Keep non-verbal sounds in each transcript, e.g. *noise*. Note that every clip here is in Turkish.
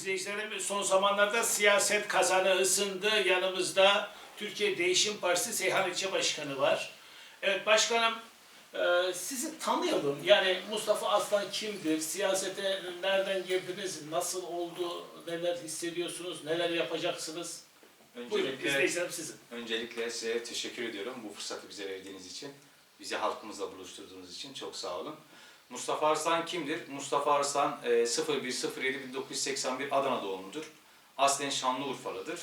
izleyicilerim son zamanlarda siyaset kazanı ısındı. Yanımızda Türkiye Değişim Partisi Seyhan İlçe Başkanı var. Evet başkanım e, sizi tanıyalım. Yani Mustafa Aslan kimdir? Siyasete nereden girdiniz? Nasıl oldu? Neler hissediyorsunuz? Neler yapacaksınız? Buyurun Öncelikle, izleyicilerim sizin. öncelikle size teşekkür ediyorum bu fırsatı bize verdiğiniz için. Bizi halkımızla buluşturduğunuz için çok sağ olun. Mustafa Arslan kimdir? Mustafa Arslan e, 01.07.1981 Adana doğumludur. Aslen Şanlıurfalıdır.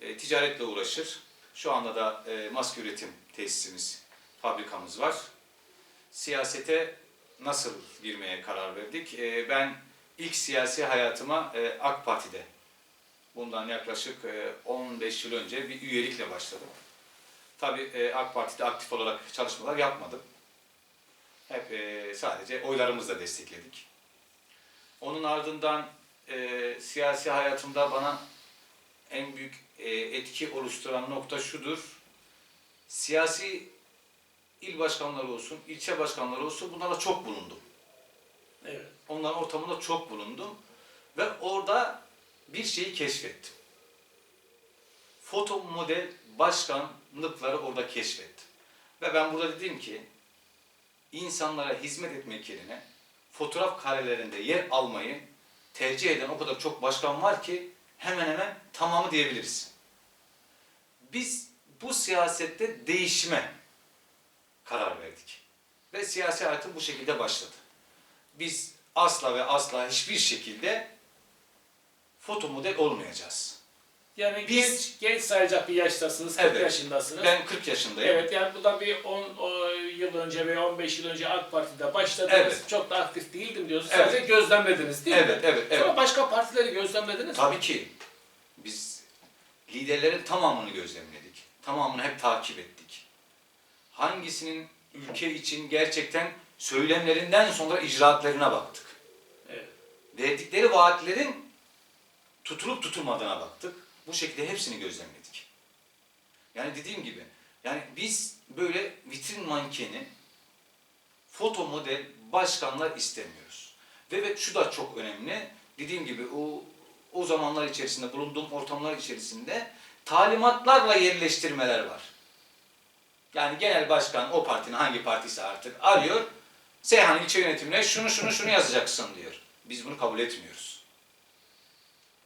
E, ticaretle uğraşır. Şu anda da e, maske üretim tesisimiz, fabrikamız var. Siyasete nasıl girmeye karar verdik? E, ben ilk siyasi hayatıma e, AK Parti'de Bundan yaklaşık e, 15 yıl önce bir üyelikle başladım. Tabii e, AK Parti'de aktif olarak çalışmalar yapmadım. Hep e, sadece oylarımızla destekledik. Onun ardından e, siyasi hayatımda bana en büyük e, etki oluşturan nokta şudur. Siyasi il başkanları olsun, ilçe başkanları olsun bunlarla çok bulundum. Evet. Onların ortamında çok bulundum. Ve orada bir şeyi keşfettim. Foto model başkanlıkları orada keşfettim. Ve ben burada dedim ki insanlara hizmet etmek yerine fotoğraf karelerinde yer almayı tercih eden o kadar çok başkan var ki hemen hemen tamamı diyebiliriz. Biz bu siyasette değişime karar verdik. Ve siyasi hayatım bu şekilde başladı. Biz asla ve asla hiçbir şekilde foto model olmayacağız. Yani Biz- genç, genç sayacak bir yaştasınız, 40 Evet. yaşındasınız. Ben 40 yaşındayım. Evet yani bundan bir 10 yıl önce veya 15 yıl önce AK Parti'de başladınız. Evet. Çok da aktif değildim diyorsunuz. Evet. Sadece gözlemlediniz değil mi? Evet, evet, evet. Sonra başka partileri gözlemlediniz mi? Tabii ki. Biz liderlerin tamamını gözlemledik. Tamamını hep takip ettik. Hangisinin ülke için gerçekten söylemlerinden sonra icraatlarına baktık. Evet. Verdikleri vaatlerin tutulup tutulmadığına baktık. Bu şekilde hepsini gözlemledik. Yani dediğim gibi, yani biz böyle vitrin mankeni, foto model başkanlar istemiyoruz. Ve, ve şu da çok önemli. Dediğim gibi o o zamanlar içerisinde bulunduğum ortamlar içerisinde talimatlarla yerleştirmeler var. Yani genel başkan o partinin hangi partisi artık arıyor. Seyhan ilçe yönetimine şunu şunu şunu yazacaksın diyor. Biz bunu kabul etmiyoruz.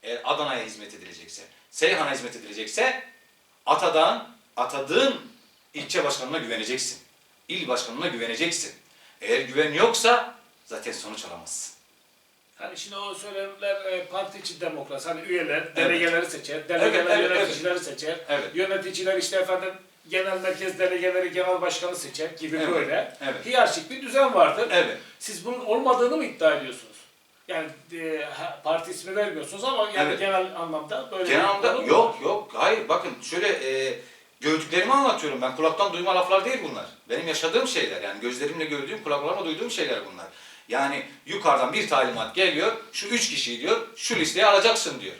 Eğer Adana'ya hizmet edilecekse, Seyhan'a hizmet edilecekse atadan, atadığın ilçe başkanına güveneceksin. İl başkanına güveneceksin. Eğer güven yoksa zaten sonuç alamazsın. Hani şimdi o söylemler e, parti içi demokrasi. Hani üyeler delegeleri seçer, delegeler Evet, evet, yöneticileri seçer. Evet. Yöneticiler işte efendim genel merkez delegeleri genel başkanı seçer gibi Evet, böyle. evet. Hiyerarşik bir düzen vardır. Evet. Siz bunun olmadığını mı iddia ediyorsunuz? Yani e, parti ismi vermiyorsunuz ama yani Evet. genel anlamda böyle Genel anlamda yok var. yok hayır bakın şöyle e, gördüklerimi anlatıyorum ben kulaktan duyma laflar değil bunlar. Benim yaşadığım şeyler yani gözlerimle gördüğüm kulaklarımla duyduğum şeyler bunlar. Yani yukarıdan bir talimat geliyor şu üç kişiyi diyor şu listeye alacaksın diyor.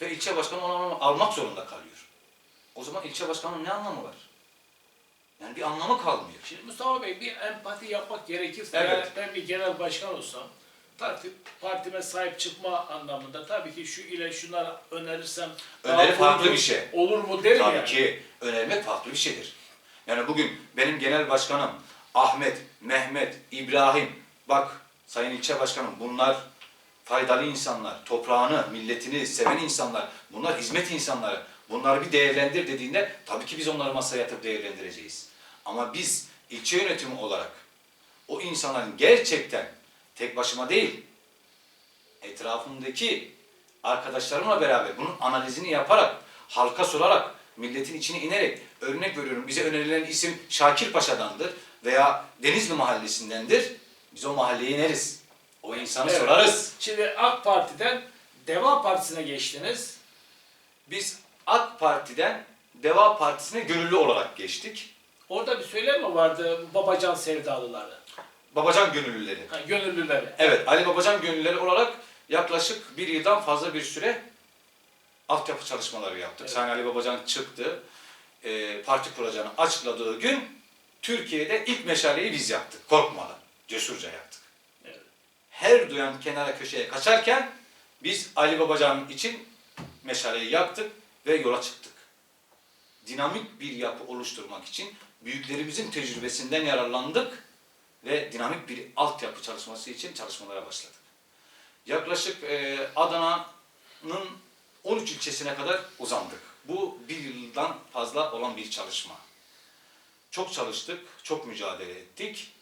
Ve ilçe başkanı onu almak zorunda kalıyor. O zaman ilçe başkanının ne anlamı var? Yani bir anlamı kalmıyor. Şimdi Mustafa Bey bir empati yapmak gerekirse Evet. ben bir genel başkan olsam parti, partime sahip çıkma anlamında tabii ki şu ile şunları önerirsem Öneri farklı bir şey. Olur mu derim Tabii yani. ki önermek farklı bir şeydir. Yani bugün benim genel başkanım Ahmet, Mehmet, İbrahim, bak Sayın İlçe Başkanım bunlar faydalı insanlar, toprağını, milletini seven insanlar, bunlar hizmet insanları. Bunları bir değerlendir dediğinde tabii ki biz onları masaya yatıp değerlendireceğiz. Ama biz ilçe yönetimi olarak o insanların gerçekten tek başıma değil, etrafımdaki arkadaşlarımla beraber bunun analizini yaparak, halka sorarak, milletin içine inerek, örnek veriyorum bize önerilen isim Şakir Paşa'dandır veya Denizli Mahallesi'ndendir. Biz o mahalleye ineriz. O insanı Evet. sorarız. Şimdi AK Parti'den Deva Partisi'ne geçtiniz. Biz AK Parti'den Deva Partisi'ne gönüllü olarak geçtik. Orada bir söylem mi vardı Babacan sevdalıları? Babacan gönüllüleri. Ha, gönüllüleri. Evet, Ali Babacan gönüllüleri olarak yaklaşık bir yıldan fazla bir süre altyapı çalışmaları yaptık. Evet. Sayın Ali Babacan çıktı, e, parti kuracağını açıkladığı gün Türkiye'de ilk meşaleyi biz yaktık, korkmadan, cesurca yaktık. Evet. Her duyan kenara köşeye kaçarken Biz Ali Babacan için meşaleyi yaktık ve yola çıktık. Dinamik bir yapı oluşturmak için büyüklerimizin tecrübesinden yararlandık ve dinamik bir altyapı çalışması için çalışmalara başladık. Yaklaşık e, Adana'nın 13 ilçesine kadar uzandık. Bu bir yıldan fazla olan bir çalışma. Çok çalıştık, çok mücadele ettik.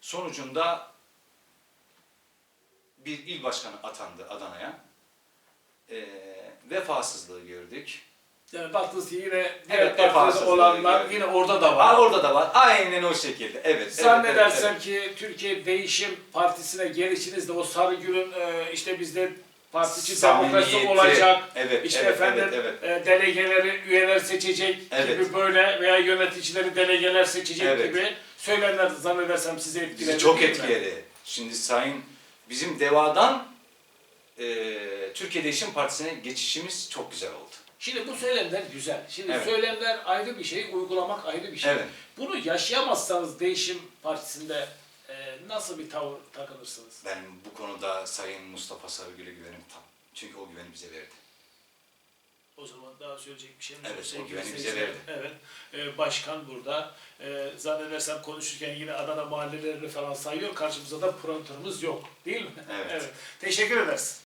Sonucunda bir il başkanı atandı Adana'ya. E, vefasızlığı gördük. Yani baktınız ki yine Evet, vefasızlığı olanlar yine orada da Aa, var. orada da var. Aynen o şekilde. Evet. evet, Zannedersem evet, ki Türkiye Değişim Partisi'ne gelişinizde o Sarıgül'ün e, işte bizde parti için demokrasi olacak, Evet, işte evet, efendim evet, evet. e, delegeleri üyeler seçecek Evet. gibi böyle veya yöneticileri delegeler seçecek Evet. gibi söylemler zannedersem sizi etkiledi. Bizi çok mi? etkiledi. Şimdi Sayın bizim DEVA'dan e, Türkiye Değişim Partisi'ne geçişimiz çok güzel oldu. Şimdi bu söylemler güzel. Şimdi Evet. söylemler ayrı bir şey, uygulamak ayrı bir şey. Evet. Bunu yaşayamazsanız Değişim Partisi'nde e, nasıl bir tavır takılırsınız? Benim bu konuda Sayın Mustafa Sarıgül'e güvenim tam. Çünkü o güveni bize verdi. O zaman daha söyleyecek bir şeyimiz Evet, yoksa o güveni bize verdi. Evet. Ee, başkan burada. Ee, zannedersem konuşurken yine Adana mahallelerini falan sayıyor. Karşımızda da prompterımız yok. Değil mi? Evet. *laughs* Teşekkür ederiz.